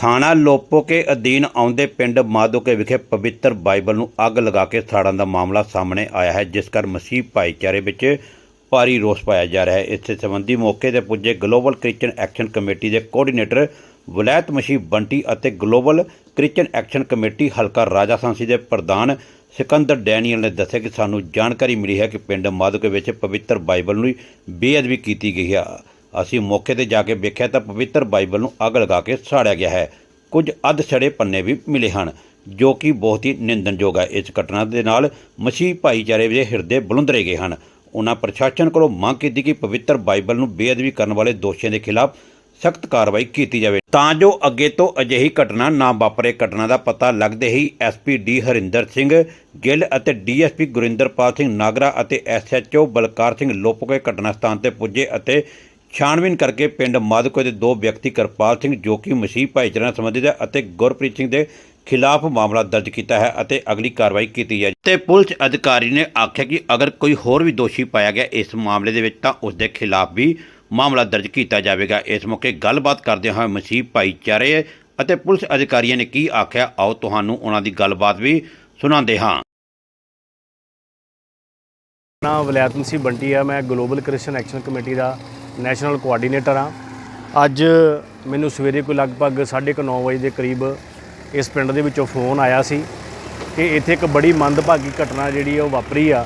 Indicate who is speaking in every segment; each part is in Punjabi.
Speaker 1: ਥਾਣਾ ਲੋਪੋਕੇ ਅਧੀਨ ਆਉਂਦੇ ਪਿੰਡ ਮਾਦੋਕੇ ਵਿਖੇ ਪਵਿੱਤਰ ਬਾਈਬਲ ਨੂੰ ਅੱਗ ਲਗਾ ਕੇ ਸਾੜਨ ਦਾ ਮਾਮਲਾ ਸਾਹਮਣੇ ਆਇਆ ਹੈ, ਜਿਸ ਕਰ ਮਸੀਹ ਭਾਈਚਾਰੇ ਵਿੱਚ ਭਾਰੀ ਰੋਸ ਪਾਇਆ ਜਾ ਰਿਹਾ ਹੈ। ਇਸ ਸੰਬੰਧੀ ਮੌਕੇ ਤੇ ਪੁੱਜੇ ਗਲੋਬਲ ਕ੍ਰਿਸਚੀਅਨ ਐਕਸ਼ਨ ਕਮੇਟੀ ਦੇ ਕੋਆਰਡੀਨੇਟਰ ਵਲੈਤ ਮਸੀਹ ਬੰਟੀ ਅਤੇ ਗਲੋਬਲ ਕ੍ਰਿਸਚੀਅਨ ਐਕਸ਼ਨ ਕਮੇਟੀ ਹਲਕਾ ਰਾਜਾ ਸਾਂਸੀ ਦੇ ਪ੍ਰਧਾਨ ਸਿਕੰਦਰ ਡੈਨੀਅਲ ਨੇ ਦੱਸਿਆ ਕਿ ਸਾਨੂੰ ਜਾਣਕਾਰੀ ਮਿਲੀ ਹੈ ਕਿ ਪਿੰਡ ਮਾਦੋਕੇ ਵਿੱਚ ਪਵਿੱਤਰ ਬਾਈਬਲ ਨੂੰ ਬੇਅਦਬੀ ਕੀਤੀ ਗਈ ਹੈ ਅਸੀਂ ਮੌਕੇ ਤੇ ਜਾ ਕੇ ਵੇਖਿਆ ਤਾਂ ਪਵਿੱਤਰ ਬਾਈਬਲ ਨੂੰ ਅੱਗ ਲਗਾ ਕੇ ਸਾੜਿਆ ਗਿਆ ਹੈ। ਕੁਝ ਅੱਧ ਛੜੇ ਪੰਨੇ ਵੀ ਮਿਲੇ ਹਨ, ਜੋ ਕਿ ਬਹੁਤ ਹੀ ਨਿੰਦਣਯੋਗ ਹੈ। ਇਸ ਘਟਨਾ ਦੇ ਨਾਲ ਮਸੀਹ ਭਾਈਚਾਰੇ ਦੇ ਹਿਰਦੇ ਬੁਲੰਦ ਰਹਿ ਗਏ ਹਨ। ਉਹਨਾਂ ਪ੍ਰਸ਼ਾਸਨ ਕੋਲੋਂ ਮੰਗ ਕੀਤੀ ਕਿ ਪਵਿੱਤਰ ਬਾਈਬਲ ਨੂੰ ਬੇਅਦਬੀ ਕਰਨ ਵਾਲੇ ਦੋਸ਼ੀਆਂ ਦੇ ਖਿਲਾਫ ਸਖਤ ਕਾਰਵਾਈ ਕੀਤੀ ਜਾਵੇ। ਤਾਂ ਜੋ ਅੱਗੇ ਤੋਂ ਅਜਿਹੀ ਘਟਨਾ ਨਾ ਵਾਪਰੇ। ਘਟਨਾ ਦਾ ਪਤਾ ਲੱਗਦੇ ਹੀ ਐਸਪੀ ਡੀ ਹਰਿੰਦਰ ਸਿੰਘ, ਗਿੱਲ ਅਤੇ ਡੀਐਸਪੀ ਗੁਰਿੰਦਰਪਾਲ ਸਿੰਘ ਨਾਗਰਾ ਅਤੇ ਐਸਐਚਓ ਬਲਕਾਰ ਸਿੰਘ ਲੋਪਕੇ ਘਟਨਾ ਸਥਾਨ ਤੇ ਪੁੱਜੇ ਅਤੇ ਛਾਣਬੀਨ ਕਰਕੇ ਪਿੰਡ ਮਾਦਕੋ ਦੇ ਦੋ ਵਿਅਕਤੀ ਕਰਪਾਲ ਸਿੰਘ, ਜੋ ਕਿ ਮਸੀਹ ਭਾਈਚਾਰੇ ਨਾਲ ਸੰਬੰਧਿਤ ਹੈ ਅਤੇ ਗੁਰਪ੍ਰੀਤ ਸਿੰਘ ਦੇ ਖਿਲਾਫ ਮਾਮਲਾ ਦਰਜ ਕੀਤਾ ਹੈ ਅਤੇ ਅਗਲੀ ਕਾਰਵਾਈ ਕੀਤੀ ਹੈ। ਤੇ ਪੁਲਿਸ ਅਧਿਕਾਰੀ ਨੇ ਆਖਿਆ ਕਿ ਅਗਰ ਕੋਈ ਹੋਰ ਵੀ ਦੋਸ਼ੀ ਪਾਇਆ ਗਿਆ ਇਸ ਮਾਮਲੇ ਦੇ ਵਿੱਚ, ਤਾਂ ਉਸ ਦੇ ਖਿਲਾਫ ਵੀ ਮਾਮਲਾ ਦਰਜ ਕੀਤਾ ਜਾਵੇਗਾ। ਇਸ ਮੌਕੇ ਗੱਲਬਾਤ ਕਰਦੇ ਹੋਏ ਮਸੀਹ ਭਾਈਚਾਰੇ ਅਤੇ ਪੁਲਿਸ ਅਧਿਕਾਰੀਆਂ ਨੇ ਕੀ ਆਖਿਆ, ਆਓ ਤੁਹਾਨੂੰ ਉਹਨਾਂ ਦੀ ਗੱਲਬਾਤ ਵੀ ਸੁਣਾਉਂਦੇ ਹਾਂ।
Speaker 2: ਨਾਮ ਵਲੈਤ ਮਸੀਹ ਬੰਟੀ ਆ। ਮੈਂ ਗਲੋਬਲ ਕ੍ਰਿਸਚੀਅਨ ਐਕਸ਼ਨ ਕਮੇਟੀ ਦਾ ਨੈਸ਼ਨਲ ਕੋਆਰਡੀਨੇਟਰ ਆ ਅੱਜ ਮੈਨੂੰ ਸਵੇਰੇ ਕੋਈ ਲਗਭਗ 9:30 ਵਜੇ ਦੇ ਕਰੀਬ ਇਸ ਪਿੰਡ ਦੇ ਵਿੱਚੋਂ ਫੋਨ ਆਇਆ ਸੀ ਕਿ ਇੱਥੇ ਇੱਕ ਬੜੀ ਮੰਦਭਾਗੀ ਘਟਨਾ ਜਿਹੜੀ ਆ ਉਹ ਵਾਪਰੀ ਆ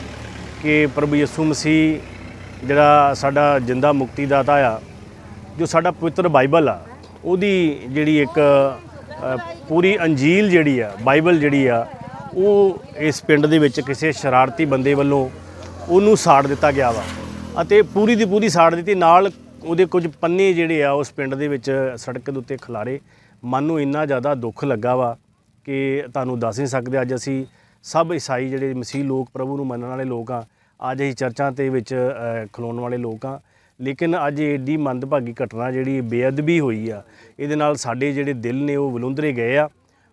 Speaker 2: ਕਿ ਪ੍ਰਭੂ ਯਿਸੂ ਮਸੀਹ ਜਿਹੜਾ ਸਾਡਾ ਜਿੰਦਾ ਮੁਕਤੀ ਦਾਤਾ ਆ, ਜੋ ਸਾਡਾ ਪਵਿੱਤਰ ਬਾਈਬਲ ਆ, ਉਹਦੀ ਜਿਹੜੀ ਇੱਕ ਪੂਰੀ ਅੰਜੀਲ ਜਿਹੜੀ ਆ, ਬਾਈਬਲ ਜਿਹੜੀ ਆ, ਉਹ ਇਸ ਪਿੰਡ ਦੇ ਵਿੱਚ ਕਿਸੇ ਸ਼ਰਾਰਤੀ ਬੰਦੇ ਵੱਲੋਂ ਉਹਨੂੰ ਸਾੜ ਦਿੱਤਾ ਗਿਆ ਵਾ। ਅਤੇ ਪੂਰੀ ਦੀ ਪੂਰੀ ਸਾੜ ਦਿੱਤੀ। ਨਾਲ ਉਹਦੇ ਕੁਝ ਪੰਨੇ ਜਿਹੜੇ ਆ, ਉਸ ਪਿੰਡ ਦੇ ਵਿੱਚ ਸੜਕ ਦੇ ਉੱਤੇ ਖਿਲਾਰੇ। ਮਨ ਨੂੰ ਇੰਨਾ ਜ਼ਿਆਦਾ ਦੁੱਖ ਲੱਗਾ ਵਾ ਕਿ ਤੁਹਾਨੂੰ ਦੱਸ ਨਹੀਂ ਸਕਦੇ। ਅੱਜ ਅਸੀਂ ਸਭ ਈਸਾਈ ਜਿਹੜੇ ਮਸੀਹ ਲੋਕ, ਪ੍ਰਭੂ ਨੂੰ ਮੰਨਣ ਵਾਲੇ ਲੋਕ ਆ। ਅੱਜ ਅਸੀਂ ਚਰਚਾਂ ਤੇ ਵਿੱਚ ਖਲੋਣ ਵਾਲੇ ਲੋਕ ਆ। ਲੇਕਿਨ ਅੱਜ ਏਡੀ ਮੰਦਭਾਗੀ ਘਟਨਾ ਜਿਹੜੀ ਬੇਅਦਬੀ ਹੋਈ ਆ, ਇਹਦੇ ਨਾਲ ਸਾਡੇ ਜਿਹੜੇ ਦਿਲ ਨੇ ਉਹ ਵਲੁੰਦਰੇ ਗਏ ਆ।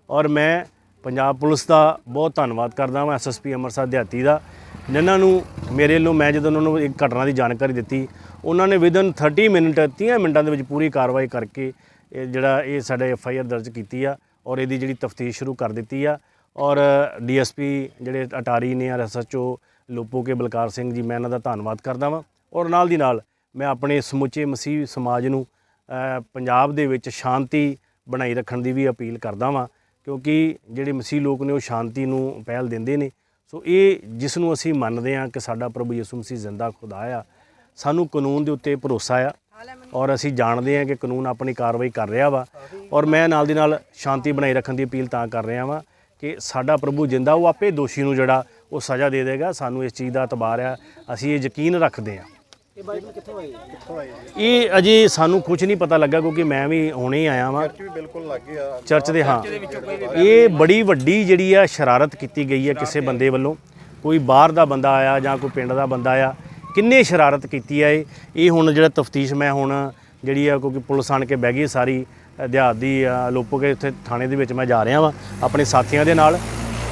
Speaker 2: ਔਰ ਮੈਂ ਪੰਜਾਬ ਪੁਲਿਸ ਦਾ ਬਹੁਤ ਧੰਨਵਾਦ ਕਰਦਾ ਹਾਂ ਐਸਐਸਪੀ ਅੰਮ੍ਰਿਤਸਰ ਦਿਹਾਤੀ ਦਾ। ਜਿਨ੍ਹਾਂ ਨੂੰ ਮੇਰੇ ਵੱਲੋਂ ਮੈਂ ਜਦੋਂ ਉਹਨਾਂ ਨੂੰ ਇੱਕ ਘਟਨਾ ਦੀ ਜਾਣਕਾਰੀ ਦਿੱਤੀ, ਉਹਨਾਂ ਨੇ ਵਿਦਨ 30 ਮਿੰਟ 30 ਮਿੰਟਾਂ ਦੇ ਵਿੱਚ ਪੂਰੀ ਕਾਰਵਾਈ ਕਰਕੇ ਇਹ ਜਿਹੜਾ ਇਹ ਸਾਡੇ ਐਫ ਆਈ ਆਰ ਦਰਜ ਕੀਤੀ ਆ ਔਰ ਇਹਦੀ ਜਿਹੜੀ ਤਫਤੀਸ਼ ਸ਼ੁਰੂ ਕਰ ਦਿੱਤੀ ਆ। ਔਰ ਡੀਐਸਪੀ ਜਿਹੜੇ ਅਟਾਰੀ ਨੇ ਆਰ ਐਸਐਚਓ ਲੋਪੋ ਕੇ ਬਲਕਾਰ ਸਿੰਘ ਜੀ, ਮੈਂ ਇਹਨਾਂ ਦਾ ਧੰਨਵਾਦ ਕਰਦਾ ਵਾਂ। ਔਰ ਨਾਲ ਦੀ ਨਾਲ ਮੈਂ ਆਪਣੇ ਸਮੁੱਚੇ ਮਸੀਹ ਸਮਾਜ ਨੂੰ ਪੰਜਾਬ ਦੇ ਵਿੱਚ ਸ਼ਾਂਤੀ ਬਣਾਈ ਰੱਖਣ ਦੀ ਵੀ ਅਪੀਲ ਕਰਦਾ ਵਾਂ, ਕਿਉਂਕਿ ਜਿਹੜੇ ਮਸੀਹ ਲੋਕ ਨੇ ਉਹ ਸ਼ਾਂਤੀ ਨੂੰ ਪਹਿਲ ਦਿੰਦੇ ਨੇ। ਸੋ ਇਹ ਜਿਸ ਨੂੰ ਅਸੀਂ ਮੰਨਦੇ ਹਾਂ ਕਿ ਸਾਡਾ ਪ੍ਰਭੂ ਯਿਸੂ ਮਸੀਹ ਜ਼ਿੰਦਾ ਖੁਦਾ ਆ, ਸਾਨੂੰ ਕਾਨੂੰਨ ਦੇ ਉੱਤੇ ਭਰੋਸਾ ਆ ਔਰ ਅਸੀਂ ਜਾਣਦੇ ਹਾਂ ਕਿ ਕਾਨੂੰਨ ਆਪਣੀ ਕਾਰਵਾਈ ਕਰ ਰਿਹਾ ਵਾ ਔਰ ਮੈਂ ਨਾਲ ਦੀ ਨਾਲ ਸ਼ਾਂਤੀ ਬਣਾਈ ਰੱਖਣ ਦੀ ਅਪੀਲ ਤਾਂ ਕਰ ਰਿਹਾ ਵਾਂ ਕਿ ਸਾਡਾ ਪ੍ਰਭੂ ਜਿੰਦਾ ਉਹ ਆਪੇ ਦੋਸ਼ੀ ਨੂੰ ਜਿਹੜਾ ਉਹ ਸਜ਼ਾ ਦੇ ਦੇਗਾ, ਸਾਨੂੰ ਇਸ ਚੀਜ਼ ਦਾ ਇਤਬਾਰ ਆ, ਅਸੀਂ ਇਹ ਯਕੀਨ ਰੱਖਦੇ ਹਾਂ।
Speaker 3: ਇਹ ਬਾਈਬਲ ਕਿੱਥੋਂ ਆਈ ਕਿੱਥੋਂ ਆਈ
Speaker 2: ਇਹ ਅਜੇ ਸਾਨੂੰ ਕੁਝ ਨਹੀਂ ਪਤਾ ਲੱਗਾ ਕਿਉਂਕਿ ਮੈਂ ਵੀ ਹੁਣੇ ਹੀ ਆਇਆ ਵਾਂ।
Speaker 3: ਵੀ ਬਿਲਕੁਲ ਲੱਗੇ ਆ
Speaker 2: ਚਰਚ ਦੇ ਹਾਂ। ਇਹ ਬੜੀ ਵੱਡੀ ਜਿਹੜੀ ਆ ਸ਼ਰਾਰਤ ਕੀਤੀ ਗਈ ਹੈ ਕਿਸੇ ਬੰਦੇ ਵੱਲੋਂ। ਕੋਈ ਬਾਹਰ ਦਾ ਬੰਦਾ ਆਇਆ ਜਾਂ ਕੋਈ ਪਿੰਡ ਦਾ ਬੰਦਾ ਆ ਕਿੰਨੇ ਸ਼ਰਾਰਤ ਕੀਤੀ ਆ ਇਹ। ਇਹ ਹੁਣ ਜਿਹੜਾ ਤਫਤੀਸ਼ ਮੈਂ ਹੁਣ ਜਿਹੜੀ ਆ ਕਿਉਂਕਿ ਪੁਲਿਸ ਆਣ ਕੇ ਬਹਿ ਗਈ ਸਾਰੀ ਦਿਹਾਤ ਦੀ ਅ, ਲੋਪੋਗੇ ਉੱਥੇ ਥਾਣੇ ਦੇ ਵਿੱਚ ਮੈਂ ਜਾ ਰਿਹਾ ਵਾਂ ਆਪਣੇ ਸਾਥੀਆਂ ਦੇ ਨਾਲ।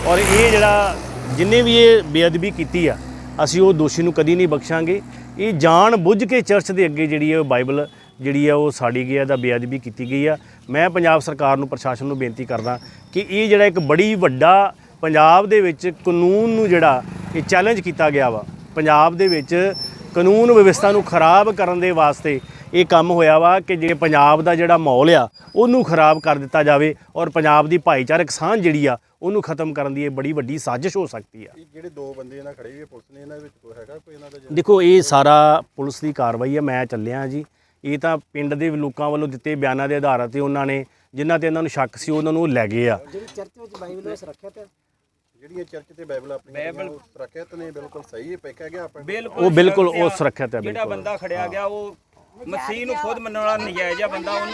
Speaker 2: ਔਰ ਇਹ ਜਿਹੜਾ ਜਿੰਨੇ ਵੀ ਇਹ ਬੇਅਦਬੀ ਕੀਤੀ ਆ ਅਸੀਂ ਉਹ ਦੋਸ਼ੀ ਨੂੰ ਕਦੀ ਨਹੀਂ ਬਖਸ਼ਾਂਗੇ। ਇਹ ਜਾਣ ਬੁੱਝ ਕੇ ਚਰਚ ਦੇ ਅੱਗੇ ਜਿਹੜੀ ਹੈ ਉਹ ਬਾਈਬਲ, ਜਿਹੜੀ ਆ ਉਹ ਸਾੜੀ ਗਈ ਆ ਦਾ ਬੇਅਦਬੀ ਕੀਤੀ ਗਈ ਆ। ਮੈਂ ਪੰਜਾਬ ਸਰਕਾਰ ਨੂੰ, ਪ੍ਰਸ਼ਾਸਨ ਨੂੰ ਬੇਨਤੀ ਕਰਦਾ ਕਿ ਇਹ ਜਿਹੜਾ ਇੱਕ ਬੜੀ ਵੱਡਾ ਪੰਜਾਬ ਦੇ ਵਿੱਚ ਕਾਨੂੰਨ ਨੂੰ ਜਿਹੜਾ ਇਹ ਚੈਲੰਜ ਕੀਤਾ ਗਿਆ ਵਾ। ਪੰਜਾਬ ਦੇ ਵਿੱਚ ਕਾਨੂੰਨ ਵਿਵਸਥਾ ਨੂੰ ਖਰਾਬ ਕਰਨ ਦੇ ਵਾਸਤੇ ਇਹ ਕੰਮ ਹੋਇਆ ਵਾ ਕਿ ਜੇ ਪੰਜਾਬ ਦਾ ਜਿਹੜਾ ਮਾਹੌਲ ਆ ਉਹਨੂੰ ਖਰਾਬ ਕਰ ਦਿੱਤਾ ਜਾਵੇ ਔਰ ਪੰਜਾਬ ਦੀ ਭਾਈਚਾਰਕ ਸਾਂਝ ਜਿਹੜੀ ਆ ਉਹਨੂੰ ਖਤਮ ਕਰਨ ਦੀ ਇਹ ਬੜੀ ਵੱਡੀ ਸਾਜ਼ਿਸ਼ ਹੋ ਸਕਦੀ ਆ।
Speaker 3: ਜਿਹੜੇ ਦੋ ਬੰਦੇ ਇਹਨਾਂ ਖੜੇ ਹੋਏ ਪੁਲਿਸ ਨੇ ਇਹਨਾਂ ਵਿੱਚ ਕੋਈ ਹੈਗਾ ਕੋਈ ਇਹਨਾਂ ਦਾ
Speaker 2: ਦੇਖੋ ਇਹ ਸਾਰਾ ਪੁਲਿਸ ਦੀ ਕਾਰਵਾਈ ਹੈ ਮੈਂ ਚੱਲਿਆ ਜੀ। ਇਹ ਤਾਂ ਪਿੰਡ ਦੇ ਲੋਕਾਂ ਵੱਲੋਂ ਦਿੱਤੇ ਬਿਆਨਾਂ ਦੇ ਆਧਾਰ ਤੇ ਉਹਨਾਂ ਨੇ ਜਿਨ੍ਹਾਂ ਤੇ ਇਹਨਾਂ ਨੂੰ ਸ਼ੱਕ ਸੀ ਉਹਨਾਂ ਨੂੰ ਲੈ ਗਏ ਆ।
Speaker 4: ਜਿਹੜੀ ਚਰਚ ਵਿੱਚ ਬਾਈਬਲ ਉਹ ਸੁਰੱਖਿਅਤ ਹੈ
Speaker 3: ਜਿਹੜੀਆਂ ਚਰਚ ਤੇ ਬਾਈਬਲ ਆਪਣੀ ਸੁਰੱਖਿਅਤ ਨੇ ਬਿਲਕੁਲ ਸਹੀ ਹੈ ਪੈਕਾ ਗਿਆ ਆਪਾਂ?
Speaker 2: ਉਹ ਬਿਲਕੁਲ ਉਹ ਸੁਰੱਖਿਅਤ ਹੈ
Speaker 5: ਜਿਹੜਾ ਬੰਦਾ ਖੜਿਆ ਗਿਆ ਉਹ ਮਸੀਹ ਨੂੰ ਖੁਦ ਮੰਨਣ ਵਾਲਾ ਨਜਾਇਜ਼ ਆ ਬੰਦਾ ਉਹਨੂੰ।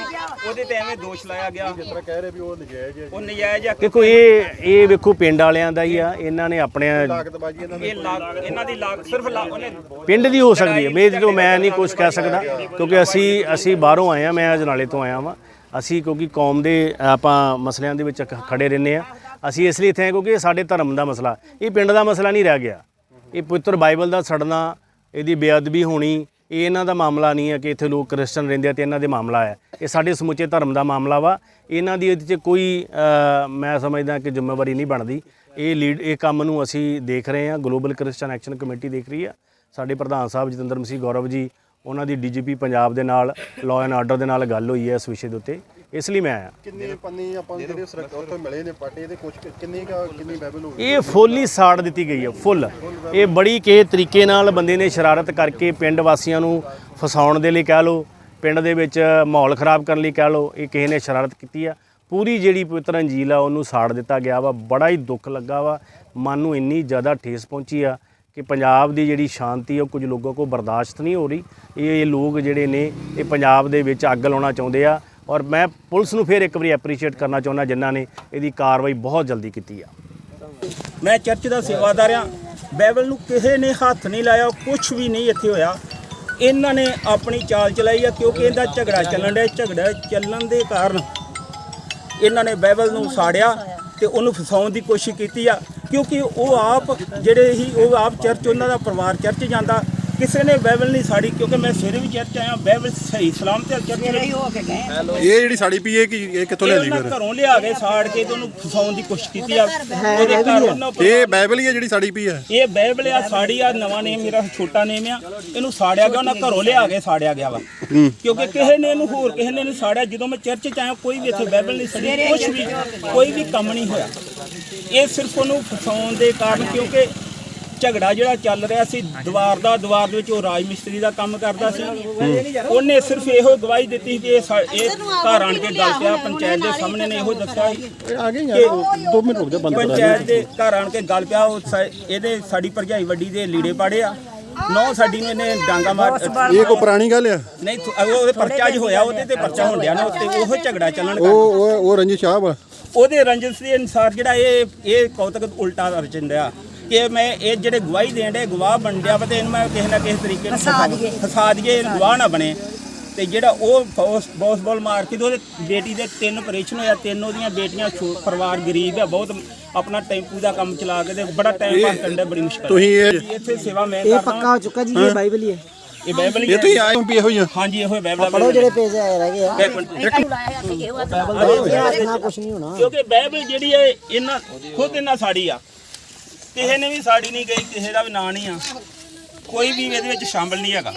Speaker 5: ਉਹਦੇ ਤੇ ਐਵੇਂ ਦੋਸ਼ ਲਾਇਆ ਗਿਆ।
Speaker 3: ਜਿਸ ਤਰ੍ਹਾਂ ਕਹਿ ਰਹੇ ਵੀ ਉਹ ਨਜਾਇਜ਼ ਹੈ।
Speaker 5: ਉਹ ਨਜਾਇਜ਼ ਆ।
Speaker 2: ਦੇਖੋ ਇਹ ਇਹ ਵੇਖੋ ਪਿੰਡ ਵਾਲਿਆਂ ਦਾ ਹੀ ਆ। ਇਹਨਾਂ ਨੇ ਆਪਣੇ
Speaker 3: ਤਾਕਤਬਾਜ਼ੀ ਇਹਨਾਂ
Speaker 5: ਇਹ ਲਾਗ ਇਹਨਾਂ ਦੀ ਲਾਗ ਸਿਰਫ ਲਾ- ਉਹਨੇ
Speaker 2: ਪਿੰਡ ਦੀ ਹੋ ਸਕਦੀ ਹੈ। ਮੇਰੇ ਤੋਂ ਮੈਂ ਨਹੀਂ ਕੁਝ ਕਹਿ ਸਕਦਾ ਕਿਉਂਕਿ ਅਸੀਂ ਅਸੀਂ ਬਾਹਰੋਂ ਆਏ ਆ। ਮੈਂ ਅਜਨਾਲੇ ਤੋਂ ਆਇਆ ਵਾਂ। ਅਸੀਂ ਕਿਉਂਕਿ ਕੌਮ ਦੇ ਆਪਾਂ ਮਸਲਿਆਂ ਦੇ ਵਿੱਚ ਖ- ਖੜੇ ਰਹਿੰਦੇ ਆ। ਅਸੀਂ ਇਸ ਲਈ ਇੱਥੇ ਆਏ ਕਿਉਂਕਿ ਇਹ ਸਾਡੇ ਧਰਮ ਦਾ ਮਸਲਾ। ਇਹ ਪਿੰਡ ਦਾ ਮਸਲਾ ਨਹੀਂ ਰਹਿ ਗਿਆ। ਇਹ ਪਵਿੱਤਰ ਬਾਈਬਲ ਦਾ ਸੜਨਾ ਇਹਦੀ ਬੇਅਦਬੀ ਹੋਣੀ ਇਹ ਇਹਨਾਂ ਦਾ ਮਾਮਲਾ ਨਹੀਂ ਹੈ ਕਿ ਇੱਥੇ ਲੋਕ ਕ੍ਰਿਸਚਨ ਰਹਿੰਦੇ ਆ ਤੇ ਇਹਨਾਂ ਦੇ ਮਾਮਲਾ ਹੈ। ਇਹ ਸਾਡੇ ਸਮੁੱਚੇ ਧਰਮ ਦਾ ਮਾਮਲਾ ਵਾ। ਇਹਨਾਂ ਦੀ ਇਹਦੇ 'ਚ ਕੋਈ ਮੈਂ ਸਮਝਦਾ ਕਿ ਜ਼ਿੰਮੇਵਾਰੀ ਨਹੀਂ ਬਣਦੀ। ਇਹ ਲੀਡ, ਇਹ ਕੰਮ ਨੂੰ ਅਸੀਂ ਦੇਖ ਰਹੇ ਹਾਂ। ਗਲੋਬਲ ਕ੍ਰਿਸਚਨ ਐਕਸ਼ਨ ਕਮੇਟੀ ਦੇਖ ਰਹੀ ਆ। ਸਾਡੇ ਪ੍ਰਧਾਨ ਸਾਹਿਬ ਜਤਿੰਦਰ ਮਸੀਹ ਗੌਰਵ ਜੀ, ਉਹਨਾਂ ਦੀ ਡੀਜੀਪੀ ਪੰਜਾਬ ਦੇ ਨਾਲ ਲਾਅ ਐਂਡ ਆਰਡਰ ਦੇ ਨਾਲ ਗੱਲ ਹੋਈ ਹੈ ਇਸ ਵਿਸ਼ੇ ਦੇ ਉੱਤੇ। ਇਸ ਲਈ ਮੈਂ ਆਇਆ।
Speaker 3: ਕਿੰਨੀ ਪੰਨੀ ਆਪਾਂ ਜਿਹੜੇ ਉੱਥੇ ਮਿਲੇ ਨੇ ਪਾਟੇ ਦੇ ਕੁਝ ਕਿੰਨੀ ਕੁ- ਕਿੰਨੀ ਬਾਈਬਲ ਹੋ ਗਈ?
Speaker 2: ਇਹ ਫੁੱਲ ਹੀ ਸਾੜ ਦਿੱਤੀ ਗਈ ਹੈ ਫੁੱਲ। ਇਹ ਬੜੀ ਕੇ ਤਰੀਕੇ ਨਾਲ ਬੰਦੇ ਨੇ ਸ਼ਰਾਰਤ ਕਰਕੇ ਪਿੰਡ ਵਾਸੀਆਂ ਨੂੰ ਫਸਾਉਣ ਦੇ ਲਈ ਕਹਿ ਲਓ ਪਿੰਡ ਦੇ ਵਿੱਚ ਮਾਹੌਲ ਖਰਾਬ ਕਰਨ ਲਈ ਕਹਿ ਲਓ ਇਹ ਕਿਸੇ ਨੇ ਸ਼ਰਾਰਤ ਕੀਤੀ ਆ। ਪੂਰੀ ਜਿਹੜੀ ਪਵਿੱਤਰ ਅੰਜੀਲ ਆ ਉਹਨੂੰ ਸਾੜ ਦਿੱਤਾ ਗਿਆ ਵਾ ਬੜਾ ਹੀ ਦੁੱਖ ਲੱਗਾ ਵਾ। ਮਨ ਨੂੰ ਇੰਨੀ ਜ਼ਿਆਦਾ ਠੇਸ ਪਹੁੰਚੀ ਆ ਕਿ ਪੰਜਾਬ ਦੀ ਜਿਹੜੀ ਸ਼ਾਂਤੀ ਉਹ ਕੁਝ ਲੋਕਾਂ ਕੋ ਬਰਦਾਸ਼ਤ ਨਹੀਂ ਹੋ ਰਹੀ। ਇਹ ਇਹ ਲੋਕ ਜਿਹੜੇ ਨੇ ਇਹ ਪੰਜਾਬ ਦੇ ਵਿੱਚ ਅੱਗ ਲਾਉਣਾ ਚਾਹੁੰਦੇ ਆ। ਔਰ ਮੈਂ ਪੁਲਿਸ ਨੂੰ ਫਿਰ ਇੱਕ ਵਾਰੀ ਐਪਰੀਸ਼ੀਏਟ ਕਰਨਾ ਚਾਹੁੰਦਾ ਜਿਨ੍ਹਾਂ ਨੇ ਇਹਦੀ ਕਾਰਵਾਈ ਬਹੁਤ ਜਲਦੀ ਕੀਤੀ ਆ।
Speaker 5: ਮੈਂ ਚਰਚ ਦਾ ਸੇਵਾਦਾਰ ਆ ਬਾਈਬਲ ਨੂੰ ਕਿਸੇ ਨੇ ਹੱਥ ਨਹੀਂ ਲਾਇਆ ਕੁਝ ਵੀ ਨਹੀਂ ਇੱਥੇ ਹੋਇਆ। ਇਹਨਾਂ ਨੇ ਆਪਣੀ ਚਾਲ ਚਲਾਈ ਆ ਕਿਉਂਕਿ ਇਹਦਾ ਝਗੜਾ ਚੱਲਣ ਡਿਆ, ਝਗੜਾ ਚੱਲਣ ਦੇ ਕਾਰਨ ਇਹਨਾਂ ਨੇ ਬਾਈਬਲ ਨੂੰ ਸਾੜਿਆ ਤੇ ਉਹਨੂੰ ਫਸਾਉਣ ਦੀ ਕੋਸ਼ਿਸ਼ ਕੀਤੀ ਆ। ਕਿਉਂਕਿ ਉਹ ਆਪ ਜਿਹੜੇ ਹੀ, ਉਹ ਆਪ ਚਰਚ, ਉਹਨਾਂ ਦਾ ਪਰਿਵਾਰ ਚਰਚ ਜਾਂਦਾ। ਕਿਸੇ ਨੇ ਬਾਈਬਲ ਨਹੀਂ ਸਾੜੀ ਕਿਉਂਕਿ ਮੈਂ ਸਵੇਰੇ ਵੀ ਚਰਚ ਆਇਆ ਬਾਈਬਲ ਸਹੀ ਸਲਾਮ ਤੇ ਚਰਚ ਵਿੱਚ
Speaker 3: ਇਹ ਜਿਹੜੀ ਸਾੜੀ ਪਈ ਇਹ ਕੀ ਇਹ ਕਿੱਥੋਂ ਲਿਆਂਦੀ ਫਿਰ?
Speaker 5: ਘਰੋਂ ਲਿਆ ਕੇ ਸਾੜ ਕੇ ਤੇ ਉਹਨੂੰ ਫਸਾਉਣ ਦੀ ਕੋਸ਼ਿਸ਼ ਕੀਤੀ ਆ। ਉਹਦੇ ਘਰ ਉਹਨਾਂ
Speaker 3: ਇਹ ਬਾਈਬਲ ਹੀ ਹੈ ਜਿਹੜੀ ਸਾੜੀ ਪਈ ਹੈ
Speaker 5: ਇਹ ਬਾਈਬਲ ਆ ਸਾੜੀ ਆ ਨਵਾਂ ਨੇਮ ਮੇਰਾ ਛੋਟਾ ਨੇਮ ਆ। ਇਹਨੂੰ ਸਾੜਿਆ ਗਿਆ ਉਹਨਾਂ ਘਰੋਂ ਲਿਆ ਕੇ ਸਾੜਿਆ ਗਿਆ ਵਾ। ਕਿਉਂਕਿ ਕਿਸੇ ਨੇ ਇਹਨੂੰ ਹੋਰ ਕਿਸੇ ਨੇ ਨਹੀਂ ਸਾੜਿਆ। ਜਦੋਂ ਮੈਂ ਚਰਚ ਚ ਆਇਆ ਕੋਈ ਵੀ ਇੱਥੇ ਬਾਈਬਲ ਨਹੀਂ ਸੜੀ ਕੁਝ ਵੀ ਕੋਈ ਵੀ ਕੰਮ ਨਹੀਂ ਹੋਇਆ। ਇਹ ਸਿਰਫ ਉਹਨੂੰ ਫਸਾਉਣ ਦੇ ਕਾਰਨ ਕਿਉਂਕਿ ਝਗੜਾ ਜਿਹੜਾ ਚੱਲ ਰਿਹਾ ਸੀ ਦੀਵਾਰ ਦਾ ਦੀਵਾਰ ਦੇ ਵਿੱਚ ਉਹ ਰਾਜ ਮਿਸਤਰੀ ਦਾ ਕੰਮ ਕਰਦਾ ਸੀ। ਉਹਨੇ ਸਿਰਫ ਇਹੋ ਗਵਾਹੀ ਦਿੱਤੀ ਕਿ ਇਹ ਸਾ- ਇਹ ਘਰ ਆਣ ਕੇ ਗੱਲ ਪਿਆ ਪੰਚਾਇਤ ਦੇ ਸਾਹਮਣੇ ਨੇ ਇਹੋ ਦੱਸਿਆ ਸੀ
Speaker 3: ਆ ਗਏ ਯਾਰ 2 ਮਿੰਟ ਰੁਕ ਜਾ ਬੰਦ
Speaker 5: ਪੰਚਾਇਤ ਦੇ ਘਰ ਆਣ ਕੇ ਗੱਲ ਪਿਆ ਉਹ ਸਾ- ਇਹਦੇ ਸਾਡੀ ਭਰਜਾਈ ਵੱਡੀ ਦੇ ਲੀੜੇ ਪਾੜੇ ਆ। ਨੌ ਸਾਡੀ ਨੂੰ ਇਹਨੇ ਡਾਂਗਾ ਮਾਰ
Speaker 3: ਇਹ ਕੋਈ ਪੁਰਾਣੀ ਗੱਲ ਆ?
Speaker 5: ਨਹੀਂ ਥ- ਉਹਦੇ ਪਰਚਾ ਜ ਹੋਇਆ ਉਹਦੇ ਤੇ ਪਰਚਾ ਹੁੰਦਿਆ ਨਾ ਉੱਤੇ ਉਹ ਝਗੜਾ ਚੱਲਣ
Speaker 3: ਉਹ
Speaker 5: ਕਰ
Speaker 3: ਉਹ ਉਹ ਰੰਜੀ ਸ਼ਾਹ ਵਾ?
Speaker 5: ਉਹਦੇ ਰੰਜਿਸ਼ ਦੇ ਅਨਸਾਰ ਜਿਹੜਾ ਇਹ ਇਹ ਕੌਤਕ ਉਲਟਾ ਰਚਨ ਡਿਆ ਕਿ ਮੈਂ ਇਹ ਜਿਹੜੇ ਗਵਾਹੀ ਦੇਣ ਦੇ ਗਵਾਹ ਬਣ ਡਿਆ ਵਾ ਤੇ ਇਹਨੂੰ ਮੈਂ ਕਿਸੇ ਨਾ ਕਿਸੇ ਤਰੀਕੇ ਨਾਲ ਫਸਾ ਦਈਏ ਫਸਾ ਦਈਏ ਗਵਾਹ ਨਾ ਬਣੇ। ਤੇ ਜਿਹੜਾ ਉਹ ਬੌਸ ਬੌਸ ਬੋਲ ਮਾਰ ਕੇ ਤੇ ਉਹਦੇ ਬੇਟੀ ਦੇ ਤਿੰਨ ਆਪਰੇਸ਼ਨ ਹੋਇਆ ਤਿੰਨ ਉਹਦੀਆਂ ਬੇਟੀਆਂ ਪਰਿਵਾਰ ਗਰੀਬ ਆ ਬਹੁਤ ਆਪਣਾ ਟੈਂਪੂ ਦਾ ਕੰਮ ਚਲਾ ਕੇ ਤੇ ਬੜਾ ਟਾਈਮ ਪਾਸ ਕਰਨ ਦਾ ਬੜੀ ਮੁਸ਼ਕਲ।
Speaker 3: ਤੁਸੀਂ ਇਹ
Speaker 5: ਇੱਥੇ ਸੇਵਾ ਮੈਂ
Speaker 4: ਇਹ ਪੱਕਾ ਹੋ ਚੁੱਕਾ ਜੀ ਇਹ ਬਾਈਬਲ ਹੀ ਹੈ।
Speaker 5: ਇਹ ਬਾਈਬਲ ਹੀ
Speaker 3: ਇਹ
Speaker 5: ਹੈ।
Speaker 3: ਤੁਸੀਂ ਆਏ ਹੋ ਵੀ ਇਹੋ ਹੀ
Speaker 5: ਹਾਂਜੀ ਇਹੋ ਬਾਈਬਲ
Speaker 4: ਪੜੋ ਜਿਹੜੇ ਪੇਜ ਆਏ ਰਹਿ ਗਏ ਆ।
Speaker 5: ਇੱਕ ਮਿੰਟ
Speaker 4: ਇਹ ਹੱਥ ਨਾਲ ਕੁਝ ਨਹੀਂ ਹੋਣਾ।
Speaker 5: ਕਿਉਂਕਿ ਬਾਈਬਲ ਜਿਹੜੀ ਹੈ ਇਹਨਾਂ ਖੁਦ ਇਹਨਾਂ ਸਾੜੀ ਆ। ਕਿਸੇ ਨੇ ਵੀ ਸਾੜੀ ਨਹੀਂ ਗਈ, ਕਿਸੇ ਦਾ ਵੀ ਨਾਂ ਨਹੀਂ ਆ। ਕੋਈ ਵੀ ਇਹਦੇ ਵਿੱਚ ਸ਼ਾਮਲ ਨਹੀਂ ਹੈਗਾ।